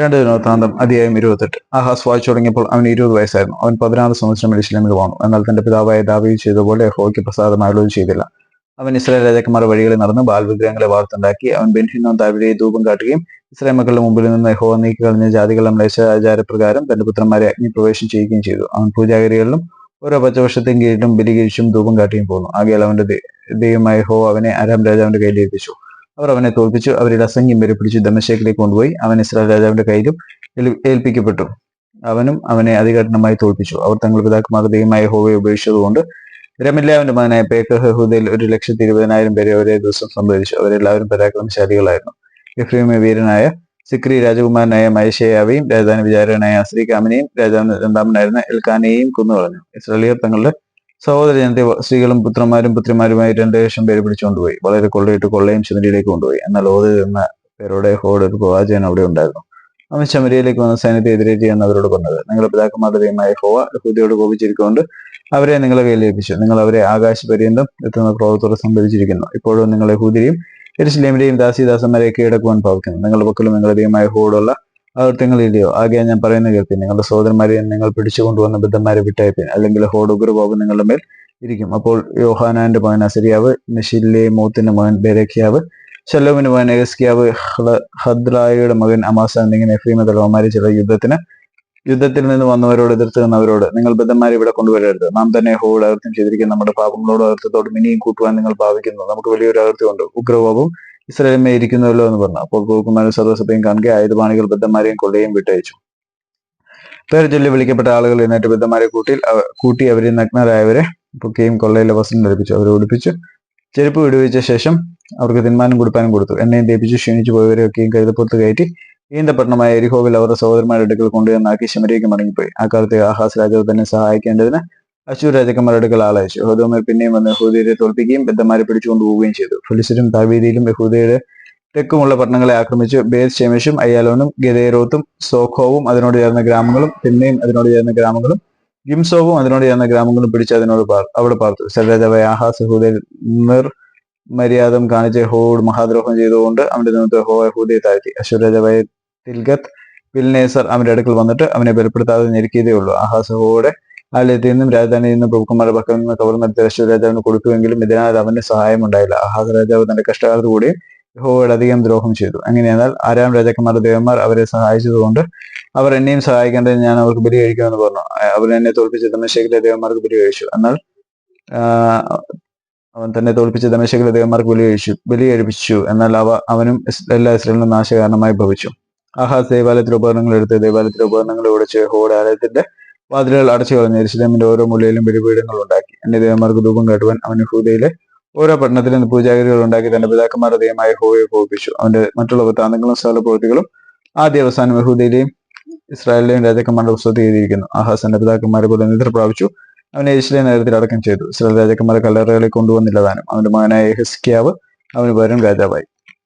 രണ്ട് ദിനവൃത്താന്തം അധ്യായം ഇരുപത്തെട്ട്. ആഹാസ് വായിച്ചു തുടങ്ങിയപ്പോൾ അവന് ഇരുപത് വയസ്സായിരുന്നു. അവൻ പതിനാറ് സംവത്സരം ഇസ്ലാമിൽ വാണു. എന്നാൽ തന്റെ പിതാവായ ദാവി ചെയ്ത പോലെ ഹോക്കി പ്രസാദമായുള്ളത് ചെയ്തില്ല. അവൻ ഇസ്രായേൽ രാജാക്കന്മാരുടെ വഴികളിൽ നടന്ന് ബാൽ വിഗ്രഹങ്ങളെ വാർത്തുണ്ടാക്കി അവൻ ബെൻഹിനോ താവിടെയെ ധൂപം കാട്ടുകയും ഇസ്രായേൽ മക്കളുടെ മുമ്പിൽ നിന്ന് ഹോ നീക്കി കളഞ്ഞ ജാതികളുടെ മ്ലേശാചാരപ്രകാരം തന്റെ പുത്രന്മാരെ അഗ്നിപ്രവേശം ചെയ്യുകയും ചെയ്തു. അവൻ പൂജാഗിരികളിലും ഓരോ പച്ചവർഷത്തെയും കീഴിലും ബലികരിച്ചും ധൂപം കാട്ടുകയും പോന്നു. ആകെയാൽ അവന്റെ ദൈവമായ ഹോ അവനെ അരാം രാജാവിന്റെ കയ്യിൽ ഏൽപ്പിച്ചു. അവർ അവനെ തോൽപ്പിച്ചു. അവരുടെ അസംഖ്യം വരെ പിടിച്ചു ദമശേഖിലേക്ക് കൊണ്ടുപോയി. അവൻ ഇസ്രായേൽ രാജാവിന്റെ കയ്യിലും ഏൽപ്പിക്കപ്പെട്ടു. അവനും അവനെ അതികഠിനമായി തോൽപ്പിച്ചു. അവർ തങ്ങളുടെ പിതാക്കന്മാരുടെ ദൈവമായ ഹോവയെ ഉപേക്ഷിച്ചതുകൊണ്ട് രമില്ലാവിന്റെ മകനായ പേക്കഹ് ഒരു ലക്ഷത്തി ഇരുപതിനായിരം പേരെ ഒരേ ദിവസം സംഭരിച്ചു അവരെല്ലാവരും പരാക്രമശാലികളായിരുന്നു. എഫ്രീമെ വീരനായ സിക്രി രാജകുമാരനായ മൈഷയാവെയും രാജധാനി വിചാരകനായ അസ്രീകാമിനെയും രാജാവിന് രണ്ടാമനായിരുന്ന എൽഖാനെയും കുന്നു കൊന്നുകളഞ്ഞു. ഇസ്രായേലിയർ തങ്ങളുടെ സഹോദര ജനത്തെ സ്ത്രീകളും പുത്രന്മാരും പുത്രിമാരുമായി രണ്ട് ലക്ഷം പേര് പിടിച്ചുകൊണ്ടുപോയി. വളരെ കൊള്ളയിട്ട് കൊള്ളയും ശമരിയിലേക്ക് കൊണ്ടുപോയി. എന്നാൽ ഓതിൽ എന്ന പേരോടെ ഹോഡ് ഒരു പ്രവാചകൻ അവിടെ ഉണ്ടായിരുന്നു. അവൻ ശമരിയിലേക്ക് വന്ന സൈന്യത്തെ എതിരേറ്റ് എന്ന് അവരോട് പറഞ്ഞത് നിങ്ങളുടെ പിതാക്കന്മാരുടെ ദൈവമായ ഹോവ യഹൂദിയോട് കോപിച്ചിരിക്കൊണ്ട് അവരെ നിങ്ങളെ കയ്യിൽ ഏൽപ്പിച്ചു. നിങ്ങൾ അവരെ ആകാശപര്യന്തം എത്തുന്ന ക്രോധത്തോടെ സംഭവിച്ചിരിക്കുന്നു ഇപ്പോഴും നിങ്ങളെ യഹൂദിയെയും എരിശിലേമിന്റെയും ദാസിദാസന്മാരെ കീഴടക്കുവാൻ പാവിക്കുന്നു നിങ്ങളുടെ പക്കലും നിങ്ങളുടെ ദൈവമായ ഹോടുള്ള അകൃത്യങ്ങളില്ലയോ ആകെ ഞാൻ പറയുന്ന കേൾപ്പിൻ നിങ്ങളുടെ സഹോദരന്മാരെ നിങ്ങൾ പിടിച്ചുകൊണ്ടുവന്ന ബദ്ധന്മാരെ വിട്ടയപ്പിൻ. അല്ലെങ്കിൽ ഹോഡുഗുരു നിങ്ങളുടെ മേൽ ഇരിക്കും. അപ്പോൾ യോഹാനാന്റെ മകൻ അസരിയാവ് നഷില്ലേ മൂത്തിന്റെ മകൻ ബെരഖ്യാവ് ശലോമിന്റെ മകൻ എഗസ്കിയാവ് ഹദ്രായയുടെ മകൻ അമാസ എന്നിങ്ങനെ എഫ്രീമ തലവന്മാരെ ചില യുദ്ധത്തിന് യുദ്ധത്തിൽ നിന്ന് വന്നവരോട് എതിർത്ത് നിന്നവരോട് നിങ്ങൾ ബദ്ധന്മാരെ ഇവിടെ കൊണ്ടുവരരുത്. നാം തന്നെ ഹോട് അകൃത്യം ചെയ്തിരിക്കുന്ന നമ്മുടെ പാപങ്ങളോട് അകൃത്യത്തോട് ഇനിയും കൂട്ടുവാൻ നിങ്ങൾ ഭാവിക്കുന്നു. നമുക്ക് വലിയൊരു അകൃത്യമുണ്ട് ഉഗ്രകോപവും ഇസ്രായേലിന്മേ ഇരിക്കുന്നുവല്ലോ എന്ന് പറഞ്ഞു. അപ്പോൾ ഗോകുമാരും സർവസഭയും കാണുക ആയുധപാണികൾ ബദ്ധന്മാരെയും കൊള്ളയും വിട്ടയച്ചു. പേര് ചൊല്ലി വിളിക്കപ്പെട്ട ആളുകൾ എന്നിട്ട് ബദ്ധന്മാരെ കൂട്ടി അവ- കൂട്ടി അവരെ നഗ്നരായവരെ പൊക്കെയും കൊള്ളയിലെ വസ്ത്രം ധരിപ്പിച്ചു. അവരെ ഉടുപ്പിച്ചു ചെരുപ്പ് വിടുവിച്ച ശേഷം അവർക്ക് തിന്മാനം കൊടുപ്പാനും കൊടുത്തു. എന്നെയും തേപ്പിച്ചു ക്ഷീണിച്ചു പോയവരെയൊക്കെയും കരുതപ്പുറത്ത് കയറ്റി ഈന്തപട്ടണമായ എരിഹോവിൽ അവരുടെ സഹോദരന്മാരുടെ അടുക്കൽ കൊണ്ടുവന്നാക്കി ശമരിയേക്ക് മടങ്ങിപ്പോയി. ആ കാലത്ത് ആഹാസ് രാജാവ് തന്നെ സഹായിക്കേണ്ടതിന് അശൂർ രാജാക്കന്മാരുടെ അടുക്കൽ ആളയച്ചു ഹോദോമർ പിന്നെയും വന്ന് യഹൂദിയരെ തോൽപ്പിക്കുകയും ബദ്ധന്മാരെ പിടിച്ചുകൊണ്ട് പോവുകയും ചെയ്തു. ഫിലിസിലും താവീതിയിലും യഹൂദയുടെ തെക്കുമുള്ള പട്ടണങ്ങളെ ആക്രമിച്ചു ബേത് ഷെമിഷും അയ്യാലോനും ഗദേരോത്തും സോഖോവും അതിനോട് ചേർന്ന ഗ്രാമങ്ങളും പിന്നെയും അതിനോട് ചേർന്ന ഗ്രാമങ്ങളും ഗിംസോവും അതിനോട് ചേർന്ന ഗ്രാമങ്ങളും പിടിച്ച് അതിനോട് അവിടെ പാർത്തു. സരരാജാവായ ആഹാസ് യഹൂദയിൽ നിർ മര്യാദം കാണിച്ച് ഹോഡ് മഹാദ്രോഹം ചെയ്തുകൊണ്ട് അവന്റെ നിമിത്തം ഹോ ഹൂദയെ താഴ്ത്തി. അശൂർ രാജാവായ തിൽഗത്ത് പിൽനേസർ അവന്റെ അടുക്കൽ വന്നിട്ട് അവനെ ബലപ്പെടുത്താതെ ഞെരുക്കിയതേ ഉള്ളൂ. ആഹാസ് ഹോയുടെ ആലയത്തിൽ നിന്നും രാജധാനിയിൽ നിന്നും പ്രഭുക്കന്മാരുടെ പക്കൽ നിന്ന് കവർന്നെടുത്ത അശൂർ രാജാവിന് കൊടുക്കുമെങ്കിലും ഇതിനാൽ അവന് സഹായം ഉണ്ടായില്ല ആഹാസ് രാജാവ് തന്റെ കഷ്ടകാലത്ത് കൂടി യഹോവയോട് അധികം ദ്രോഹം ചെയ്തു. അങ്ങനെയെന്നാൽ ആരാം രാജാക്കന്മാരുടെ ദേവന്മാർ അവരെ സഹായിച്ചതുകൊണ്ട് അവർ എന്നെയും സഹായിക്കേണ്ടത് ഞാൻ അവർക്ക് ബലി കഴിക്കുമെന്ന് പറഞ്ഞു. അവർ എന്നെ തോൽപ്പിച്ച് ദമശേഖിലെ ദേവന്മാർക്ക് ബലി കഴിച്ചു. എന്നാൽ അവൻ തന്നെ തോൽപ്പിച്ച് ദമശേഖിലെ ദേവന്മാർക്ക് ബലി കഴിച്ചു. ബലി കഴിപ്പിച്ചു. എന്നാൽ അവ അവനും എല്ലാ ഇസ്രേലിനും നാശകാരണമായി ഭവിച്ചു. ആഹാസ് ദേവാലയത്തിലെ ഉപകരണങ്ങൾ എടുത്ത് ദേവാലയത്തിലെ ഉപകരണങ്ങൾ ഓടിച്ച് ഹോഡ് ആലയത്തിന്റെ വാതിലുകൾ അടച്ചു കളഞ്ഞ് എരുസലേമിന്റെ ഓരോ മൂലയിലും ബലിപീഠങ്ങൾ ഉണ്ടാക്കി. എന്റെ ദേവന്മാർക്ക് ധൂപം കാട്ടുവാൻ അവൻ യഹൂദയിലെ ഓരോ പട്ടണത്തിലും പൂജാഗിരികൾ ഉണ്ടാക്കി തന്റെ പിതാക്കന്മാരുടെ ദൈവമായ ഹോയെ കോപിച്ചു അവന്റെ മറ്റുള്ള വൃത്താന്തങ്ങളും സ്ഥല പ്രവൃത്തികളും ആദ്യ അവസാനം യഹൂദയിലെയും ഇസ്രായേലിലെയും രാജാക്കന്മാരുടെ പുസ്തകത്തിൽ എഴുതിയിരിക്കുന്നു. ആഹാസ് തന്റെ പിതാക്കന്മാരെ പോലെ നിദ്ര പ്രാപിച്ചു. അവനെ യേശുലെ നേരത്തിൽ അടക്കം ചെയ്തു. ഇസ്രായേൽ രാജാക്കന്മാരെ കല്ലറകളിൽ കൊണ്ടുവന്നില്ലതാനും അവന്റെ മകനായ ഹിസ്കിയാവ് അവന് പകരം രാജാവായി.